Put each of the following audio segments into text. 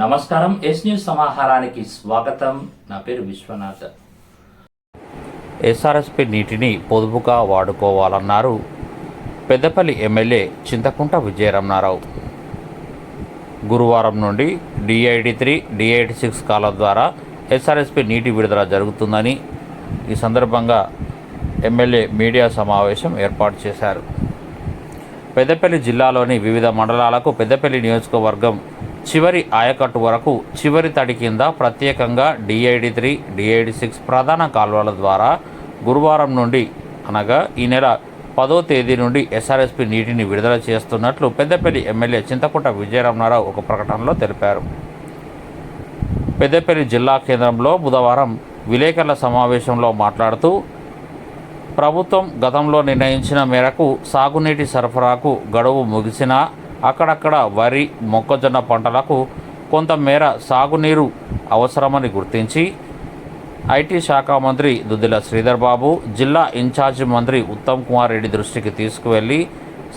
నమస్కారం yes news సమాహారానికి స్వాగతం. నా పేరు విశ్వనాథ్. ఎస్ఆర్ఎస్పి నీటిని పొదుపుగా వాడుకోవాలన్నారు పెద్దపల్లి ఎమ్మెల్యే చింతకుంట విజయరమణారావు. గురువారం నుండి డిఐడి త్రీ డిఐడి సిక్స్ కాలం ద్వారా ఎస్ఆర్ఎస్పి నీటి విడుదల జరుగుతుందని ఈ సందర్భంగా ఎమ్మెల్యే మీడియా సమావేశం ఏర్పాటు చేశారు. పెద్దపల్లి జిల్లాలోని వివిధ మండలాలకు పెద్దపల్లి నియోజకవర్గం చివరి ఆయకట్టు వరకు చివరి తడి కింద ప్రత్యేకంగా డిఐడి త్రీ డిఐడి సిక్స్ ప్రధాన కాలువల ద్వారా గురువారం నుండి అనగా ఈ నెల పదో తేదీ నుండి ఎస్ఆర్ఎస్పి నీటిని విడుదల చేస్తున్నట్లు పెద్దపల్లి ఎమ్మెల్యే చింతకుంట విజయరమణారావు ఒక ప్రకటనలో తెలిపారు. పెద్దపల్లి జిల్లా కేంద్రంలో బుధవారం విలేకరుల సమావేశంలో మాట్లాడుతూ ప్రభుత్వం గతంలో నిర్ణయించిన మేరకు సాగునీటి సరఫరాకు గడువు ముగిసినా అక్కడక్కడ వరి మొక్కజొన్న పంటలకు కొంతమేర సాగునీరు అవసరమని గుర్తించి ఐటీ శాఖ మంత్రి దుద్దిల శ్రీధర్ బాబు జిల్లా ఇన్ఛార్జి మంత్రి ఉత్తమ్ కుమార్ రెడ్డి దృష్టికి తీసుకువెళ్ళి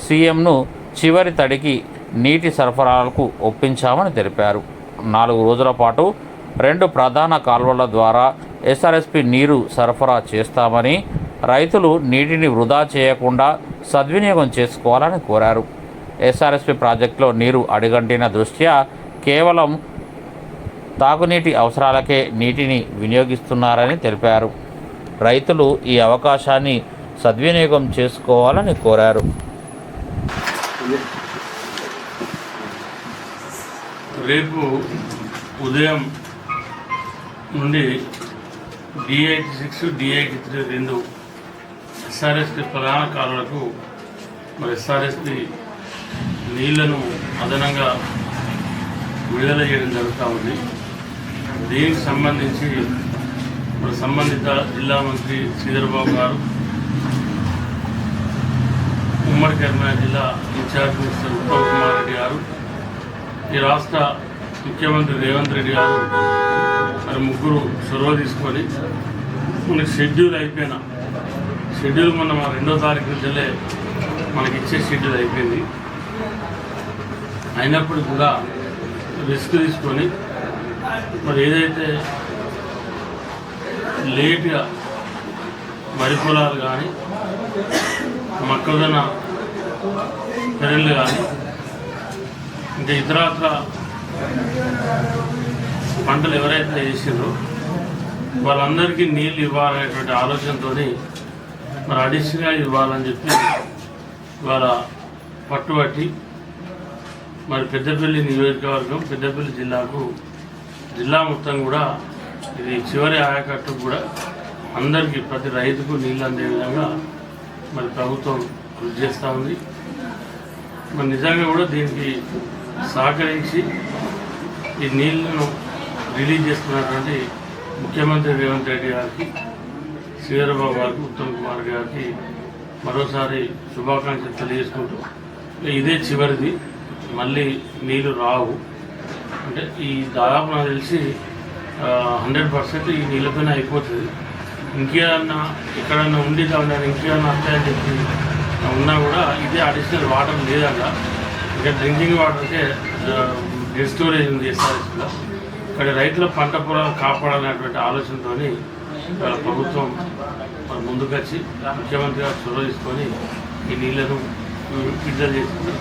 సీఎంను చివరి తడికి నీటి సరఫరాలకు ఒప్పించామని తెలిపారు. నాలుగు రోజుల పాటు రెండు ప్రధాన కాల్వల ద్వారా ఎస్ఆర్ఎస్పి నీరు సరఫరా చేస్తామని రైతులు నీటిని వృధా చేయకుండా సద్వినియోగం చేసుకోవాలని కోరారు. ఎస్ఆర్ఎస్పి ప్రాజెక్టులో నీరు అడిగంటిన దృష్ట్యా కేవలం తాగునీటి అవసరాలకే నీటిని వినియోగిస్తున్నారని తెలిపారు. రైతులు ఈ అవకాశాన్ని సద్వినియోగం చేసుకోవాలని కోరారు. రేపు ఉదయం నుండి డిఐటి సిక్స్ డిఐటి త్రీ రెండు ఎస్ఆర్ఎస్పి ప్రధాన కాలువలకు మరి ఎస్ఆర్ఎస్పి నీళ్ళను అదనంగా విడుదల చేయడం జరుగుతూ ఉంది. దీనికి సంబంధించి మన సంబంధిత జిల్లా మంత్రి శ్రీధరబాబు గారు ఉమ్మడి కరీంనగర్ జిల్లా in charge minister Uttam Kumar Reddy గారు ఈ రాష్ట్ర ముఖ్యమంత్రి రేవంత్ రెడ్డి గారు మరి ముగ్గురు చొరవ తీసుకొని మనకి షెడ్యూల్ అయిపోయిన షెడ్యూల్ మొన్న మా రెండో తారీఖు నుంచి మనకి ఇచ్చే షెడ్యూల్ అయిపోయింది. అయినప్పుడు కూడా రిస్క్ తీసుకొని మరి ఏదైతే లేట్గా వరి పొలాలు కానీ మొక్కజొన్న పెరళ్ళు కానీ ఇంకా ఇతరత్ర పంటలు ఎవరైతే వేసిండ్రో వాళ్ళందరికీ నీళ్ళు ఇవ్వాలనేటువంటి ఆలోచనతో మరి అడిషనల్గా ఇవ్వాలని చెప్పి వాళ్ళ పట్టుబట్టి మరి పెద్దపల్లి నియోజకవర్గం పెద్దపల్లి జిల్లాకు జిల్లా మొత్తం కూడా ఇది చివరి ఆయకట్టు కూడా అందరికీ ప్రతి రైతుకు నీళ్ళు అందే విధంగా మరి ప్రభుత్వం కృషి చేస్తూ ఉంది. మరి నిజంగా కూడా దీనికి సహకరించి ఈ నీళ్ళను రిలీజ్ చేస్తున్నటువంటి ముఖ్యమంత్రి రేవంత్ రెడ్డి గారికి శ్రీధరబాబు గారికి ఉత్తమ్ కుమార్ గారికి మరోసారి శుభాకాంక్షలు తెలియజేసుకుంటూ ఇదే చివరిది. మళ్ళీ నీళ్ళు రావు. అంటే ఈ దాదాపు నాకు తెలిసి హండ్రెడ్ పర్సెంట్ ఈ నీళ్ళపైన అయిపోతుంది. ఇంకేమన్నా ఎక్కడన్నా ఉండి దాని ఇంకేమన్నా వస్తాయని చెప్పి ఉన్నా కూడా ఇదే అడిషనల్ వాటర్ లేదంట. ఇంకా డ్రింకింగ్ వాటర్కే డెడ్ స్టోరేజ్ ఉంది ఎస్ఆర్ఎస్లో. ఇక్కడ రైతుల పంట పొలాలు కాపాడాలనేటువంటి ఆలోచనతో ప్రభుత్వం మరి ముందుకొచ్చి ముఖ్యమంత్రి గారు చొరవ తీసుకొని ఈ నీళ్ళను విడుదల చేసింది.